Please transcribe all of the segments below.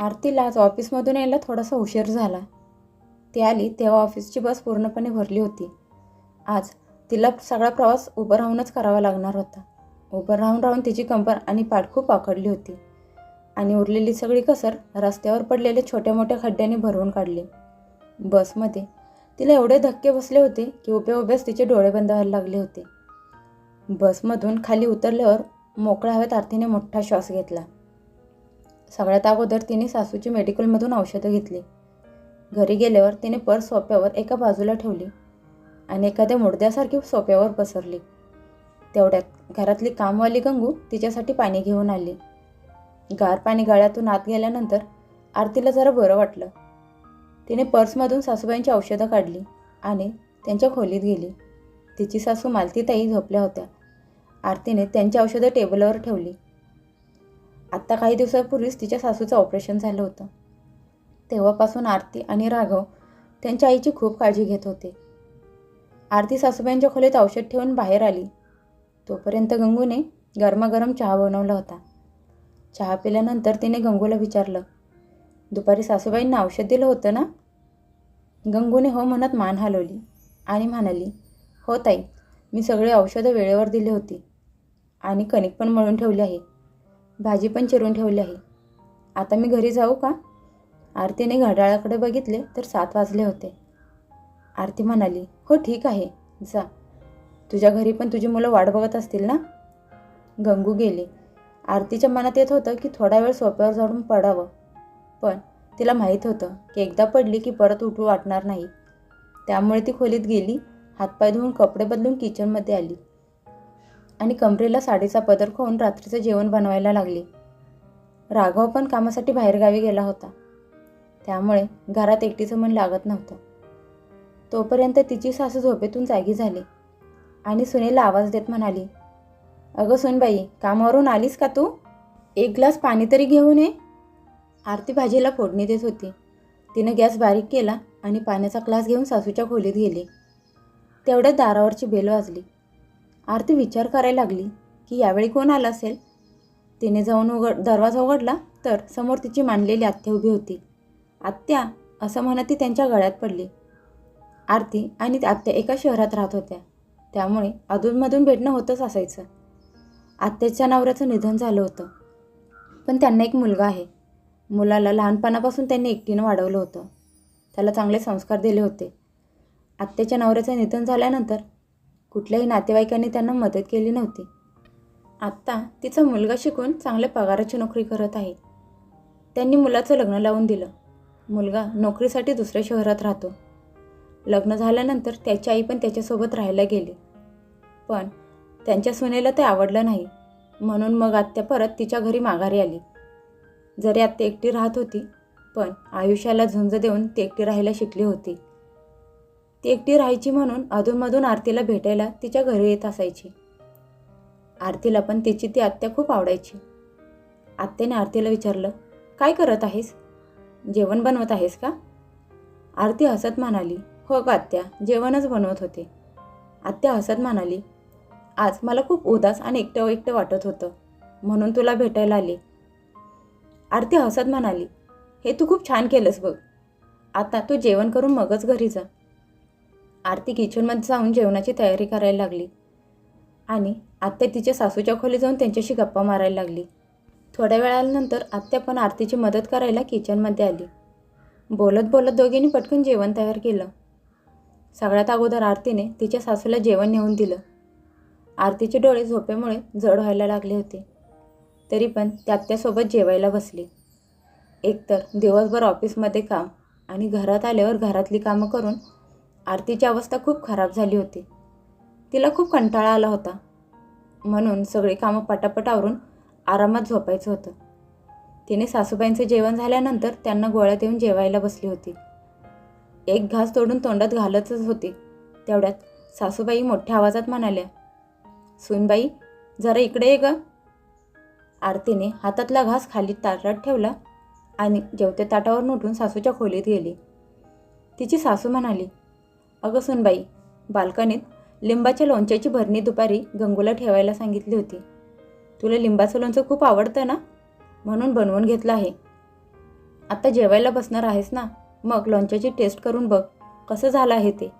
आरतीला आज ऑफिसमधून यायला थोडासा उशीर झाला. ती आली तेव्हा ऑफिसची बस पूर्णपणे भरली होती. आज तिला सगळा प्रवास उभं राहूनच करावा लागणार होता. उभं राहून राहून तिची कंबर आणि पाठ खूप आकडली होती. आणि उरलेली सगळी कसर रस्त्यावर पडलेले छोट्या मोठ्या खड्ड्यांनी भरवून काढली. बसमध्ये तिला एवढे धक्के बसले होते की उभ्या उभ्याच तिचे डोळे बंद व्हायला लागले होते. बसमधून खाली उतरल्यावर मोकळ्या हवेत आरतीने मोठा श्वास घेतला. सगळ्यात अगोदर तिने सासूची मेडिकलमधून औषधं घेतली. घरी गेल्यावर तिने पर्स सोप्यावर एका बाजूला ठेवली आणि एखाद्या मुडद्यासारखी सोप्यावर पसरली. तेवढ्यात घरातली कामवाली गंगू तिच्यासाठी पाणी घेऊन आली. गार पाणी गाळ्यातून आत गेल्यानंतर आरतीला जरा बरं वाटलं. तिने पर्समधून सासूबाईंची औषधं काढली आणि त्यांच्या खोलीत गेली. तिची सासू मालतीताई झोपल्या होत्या. आरतीने त्यांची औषधं टेबलवर ठेवली. आत्ता काही दिवसापूर्वीच तिच्या सासूचं ऑपरेशन झालं होतं. तेव्हापासून आरती आणि राघव त्यांच्या आईची खूप काळजी घेत होते. आरती सासूबाईंच्या खोलीत औषध ठेवून बाहेर आली. तोपर्यंत गंगूने गरमागरम चहा बनवला होता. चहा पिल्यानंतर तिने गंगूला विचारलं दुपारी सासूबाईंना औषध दिलं होतं ना? गंगूने हो म्हणत मान हलवली आणि म्हणाली हो ताई मी सगळे औषधं वेळेवर दिली होती आणि कणिक पण मळून ठेवली आहे. भाजी पण चिरून ठेवली आहे. आता मी घरी जाऊ का? आरतीने घड्याळाकडे बघितले तर सात वाजले होते. आरती म्हणाली हो ठीक आहे. जा. तुझ्या घरी पण तुझी मुलं वाट बघत असतील ना? गंगू गेले. आरतीच्या मनात येत होतं की थोडा वेळ सोप्यावर जाऊन पडावं. पण तिला माहीत होतं की एकदा पडली की परत उठू वाटणार नाही. त्यामुळे ती खोलीत गेली हातपाय धुवून कपडे बदलून किचनमध्ये आली. आणि कमरेला साडीचा पदर खाऊन रात्रीचं जेवण बनवायला लागली. राघव पण कामासाठी बाहेरगावी गेला होता. त्यामुळे घरात एकटीचं मन लागत नव्हतं. तोपर्यंत तिची सासू झोपेतून जागी झाली आणि सुनेला आवाज देत म्हणाली अगं सुनबाई कामावरून आलीस का तू? एक ग्लास पाणी तरी घेऊन ये. आरती भाजीला फोडणी देत होती. तिनं गॅस बारीक केला आणि पाण्याचा ग्लास घेऊन सासूच्या खोलीत गेली. तेवढ्यात दारावरची बेल वाजली. आरती विचार करायला लागली की यावेळी कोण आलं असेल? तिने जाऊन उघड दरवाजा उघडला तर समोर तिची मांडलेली आत्या उभी होती. आत्या असं म्हणत ती त्यांच्या गळ्यात पडली. आरती आणि आत्या एका शहरात राहत होत्या. त्यामुळे अधूनमधून भेटणं होतंच असायचं. आत्याच्या नवऱ्याचं निधन झालं होतं. पण त्यांना एक मुलगा आहे. मुलाला लहानपणापासून त्यांनी एकटीनं वाढवलं होतं. त्याला चांगले संस्कार दिले होते. आत्याच्या नवऱ्याचं निधन झाल्यानंतर कुठल्याही नातेवाईकांनी त्यांना मदत केली नव्हती. आत्ता तिचा मुलगा शिकून चांगल्या पगाराची नोकरी करत आहे. त्यांनी मुलाचं लग्न लावून दिलं. मुलगा नोकरीसाठी दुसऱ्या शहरात राहतो. लग्न झाल्यानंतर त्याची आई पण त्याच्यासोबत राहायला गेली. पण त्यांच्या सुनेला ते आवडलं नाही. म्हणून मग आत्या परत तिच्या घरी माघारी आली. जरी आत्या एकटी राहत होती पण आयुष्याला झुंज देऊन ती एकटी राहायला शिकली होती. ती एकटी राहायची म्हणून अधूनमधून आरतीला भेटायला तिच्या घरी येत असायची. आरतीला पण तिची ती आत्या खूप आवडायची. आत्याने आरतीला विचारलं काय करत आहेस? जेवण बनवत आहेस का? आरती हसत म्हणाली हो का आत्या जेवणच बनवत होते. आत्या हसत म्हणाली आज मला खूप उदास आणि एकटं एकटं वाटत होतं म्हणून तुला भेटायला आले. आरती हसत म्हणाली हे तू खूप छान केलंस बघ. आता तू जेवण करून मगच घरी जा. आरती किचनमध्ये जाऊन जेवणाची तयारी करायला लागली. आणि आत्या तिच्या सासूच्या खोली जाऊन त्यांच्याशी गप्पा मारायला लागली. थोड्या वेळानंतर आत्या पण आरतीची मदत करायला किचनमध्ये आली. बोलत बोलत दोघींनी पटकन जेवण तयार केलं. सगळ्यात अगोदर आरतीने तिच्या सासूला जेवण नेऊन दिलं. आरतीचे डोळे झोपेमुळे जड व्हायला लागले होते. तरी पण त्या आत्यासोबत जेवायला बसली. एकतर दिवसभर ऑफिसमध्ये काम आणि घरात आल्यावर घरातली कामं करून आरतीची अवस्था खूप खराब झाली होती. तिला खूप कंटाळा आला होता. म्हणून सगळी कामं पटापट आवरून आरामात झोपायचं होतं. तिने सासूबाईंचं जेवण झाल्यानंतर त्यांना गोळ्या देऊन जेवायला बसली होती. एक घास तोडून तोंडात घालतच होती. तेवढ्यात सासूबाई मोठ्या आवाजात म्हणाल्या सुनबाई जरा इकडे ये ग. आरतीने हातातला घास खाली ताटात ठेवला आणि जेवते ताटावर उठून सासूच्या खोलीत गेली. तिची सासू म्हणाली अगं सुनबाई बाल्कनीत लिंबाच्या लोणच्याची भरणी दुपारी गंगूला ठेवायला सांगितली होती. तुला लिंबाचं लोणचं खूप आवडतं ना? म्हणून बनवून घेतलं आहे. आता जेवायला बसणार आहेस ना? मग लोणच्याची टेस्ट करून बघ कसं झालं आहे ते.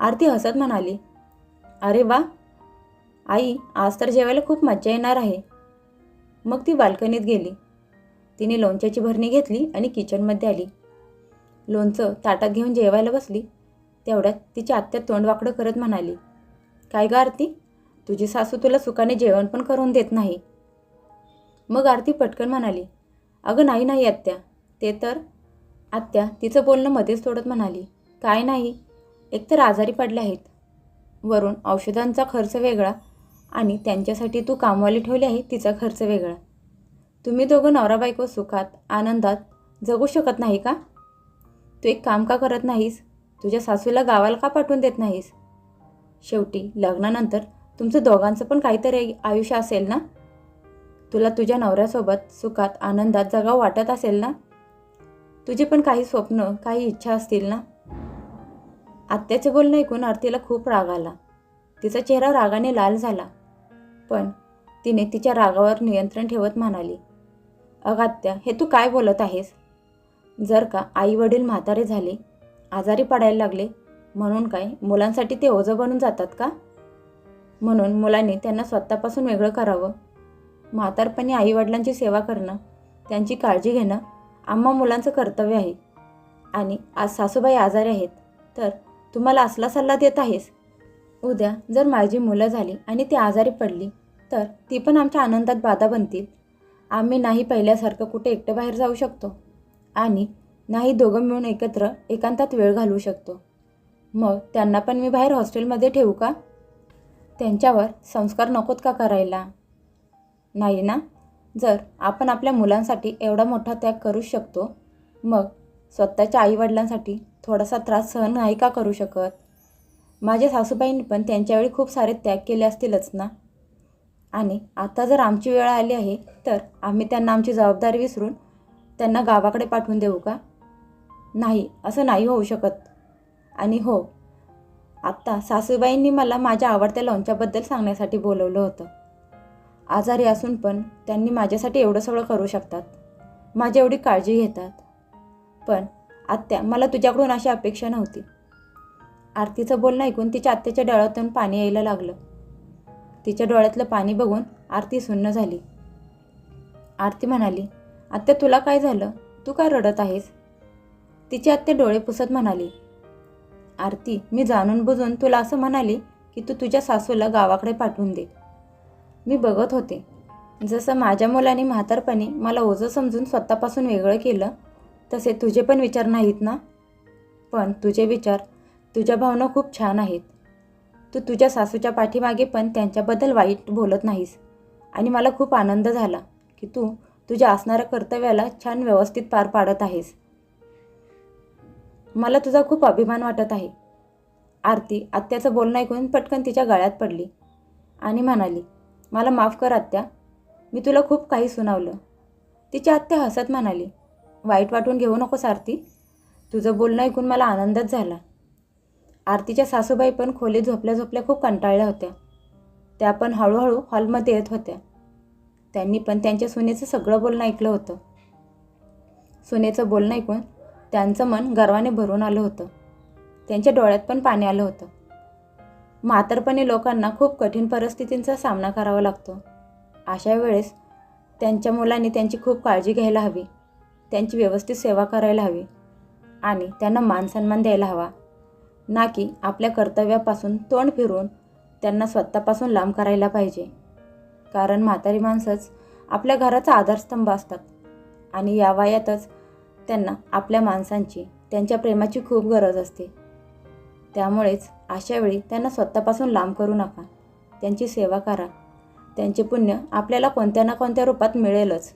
आरती हसत म्हणाली अरे वा! आई आज तर जेवायला खूप मज्जा येणार आहे. मग ती बाल्कनीत गेली. तिने लोणच्याची भरणी घेतली आणि किचनमध्ये आली. लोणचं ताटात घेऊन जेवायला बसली. तेवढ्यात तिची आत्या तोंड वाकडं करत म्हणाली काय ग आरती? तुझी सासू तुला सुखाने जेवण पण करून देत नाही. मग आरती पटकन म्हणाली अगं नाही नाही आत्या. ते तर आत्या तिचं बोलणं मध्येच तोडत म्हणाली काय नाही. एकतर आजारी पडले आहेत. वरून औषधांचा खर्च वेगळा आणि त्यांच्यासाठी तू कामवाली ठेवली आहे तिचा खर्च वेगळा. तुम्ही दोघं नवरा बायको सुखात आनंदात जगू शकत नाही का? तू एक काम का करत नाहीस? तुझ्या सासूला गावाला का पाठवून देत नाहीस? शेवटी लग्नानंतर तुमचं दोघांचं पण काहीतरी आयुष्य असेल ना? तुला तुझ्या नवऱ्यासोबत सुखात आनंदात जगावं वाटत असेल ना? तुझे पण काही स्वप्न काही इच्छा असतील ना? आत्याचे बोलणं ऐकून आरतीला खूप राग आला. तिचा चेहरा रागाने लाल झाला. पण तिने तिच्या रागावर नियंत्रण ठेवत म्हणाली अगात्या हे तू काय बोलत आहेस? जर का आई वडील म्हातारे झाले आजारी पडायला लागले. म्हणून काय? मुलांसाठी ते ओझं बनून जातात का? म्हणून मुलांनी त्यांना स्वतःपासून वेगळं करावं. म्हातारपणी आईवडिलांची सेवा करणं त्यांची काळजी घेणं आम्हा मुलांचं कर्तव्य आहे. आणि आज सासूबाई आजारी आहेत तर तुम्हाला असला सल्ला देत आहेस. उद्या जर माझी मुलं झाली आणि ती आजारी पडली तर ती पण आमच्या आनंदात बाधा बनतील. आम्ही नाही पहिल्यासारखं कुठे एकटं बाहेर जाऊ शकतो. आणि नाही दोघं मिळून एकत्र एकांतात वेळ घालवू शकतो. मग त्यांना पण मी बाहेर हॉस्टेलमध्ये ठेवू का? त्यांच्यावर संस्कार नकोत का करायला? नाही ना? जर आपण आपल्या मुलांसाठी एवढा मोठा त्याग करू शकतो मग स्वतःच्या आईवडिलांसाठी थोडासा त्रास सहन नाही का करू शकत? माझ्या सासूबाईंनी पण त्यांच्यावेळी खूप सारे त्याग केले असतीलच ना? आणि आता जर आमची वेळ आली आहे तर आम्ही त्यांना आमची जबाबदारी विसरून त्यांना गावाकडे पाठवून देऊ का? नाही असं नाही होऊ शकत. आणि हो आत्ता सासूबाईंनी मला माझ्या आवडत्या लोणच्याबद्दल सांगण्यासाठी बोलवलं होतं. आजारी असून पण त्यांनी माझ्यासाठी एवढं सगळं करू शकतात. माझी एवढी काळजी घेतात. पण आत्या मला तुझ्याकडून अशी अपेक्षा नव्हती. आरतीचं बोलणं ऐकून तिच्या आत्याच्या डोळ्यातून पाणी यायला लागलं. तिच्या डोळ्यातलं पाणी बघून आरती सुन्न झाली. आरती म्हणाली आत्या तुला काय झालं? तू काय रडत आहेस? तिची आत्या डोळे पुसत म्हणाली आरती मी जाणून बुजून तुला असं म्हणाली की तू तुझ्या सासूला गावाकडे पाठवून दे. मी बघत होते. जसं माझ्या मुलाने म्हातारपणी मला ओझं समजून स्वतःपासून वेगळं केलं तसे तुझे पण विचार नाहीत ना? पण तुझे विचार तुझ्या भावना खूप छान आहेत. तू तुझ्या सासूच्या पाठीमागे पण त्यांच्याबद्दल वाईट बोलत नाहीस. आणि मला खूप आनंद झाला की तू तुझ्या असणाऱ्या कर्तव्याला छान व्यवस्थित पार पाडत आहेस. मला तुझा खूप अभिमान वाटत आहे. आरती आत्याचं बोलणं ऐकून पटकन तिच्या गळ्यात पडली आणि म्हणाली मला माफ कर आत्या मी तुला खूप काही सुनावलं. तिच्या आत्या हसत म्हणाली वाईट वाटून घेऊ नकोस आरती तुझं बोलणं ऐकून मला आनंदच झाला. आरतीच्या सासूबाई पण खोली झोपल्या झोपल्या खूप कंटाळल्या होत्या. त्या पण हळूहळू हॉलमध्ये येत होत्या. त्यांनी पण त्यांच्या सुनेचं सगळं बोलणं ऐकलं होतं. सुनेचं बोलणं ऐकून त्यांचं मन गर्वाने भरून आलं होतं. त्यांच्या डोळ्यात पण पाणी आलं होतं. म्हातारपणी लोकांना खूप कठीण परिस्थितींचा सामना करावा लागतो. अशा वेळेस त्यांच्या मुलांनी त्यांची खूप काळजी घ्यायला हवी. त्यांची व्यवस्थित सेवा करायला हवी. आणि त्यांना मानसन्मान द्यायला हवा. ना की आपल्या कर्तव्यापासून तोंड फिरून त्यांना स्वतःपासून लांब करायला पाहिजे. कारण म्हातारी माणसंच आपल्या घराचा आधारस्तंभ असतात. आणि या वयातच त्यांना आपल्या माणसांची त्यांच्या प्रेमाची खूप गरज असते. त्यामुळेच अशा वेळी त्यांना स्वतःपासून लांब करू नका. त्यांची सेवा करा. त्यांचे पुण्य आपल्याला कोणत्या ना कोणत्या रूपात मिळेलच.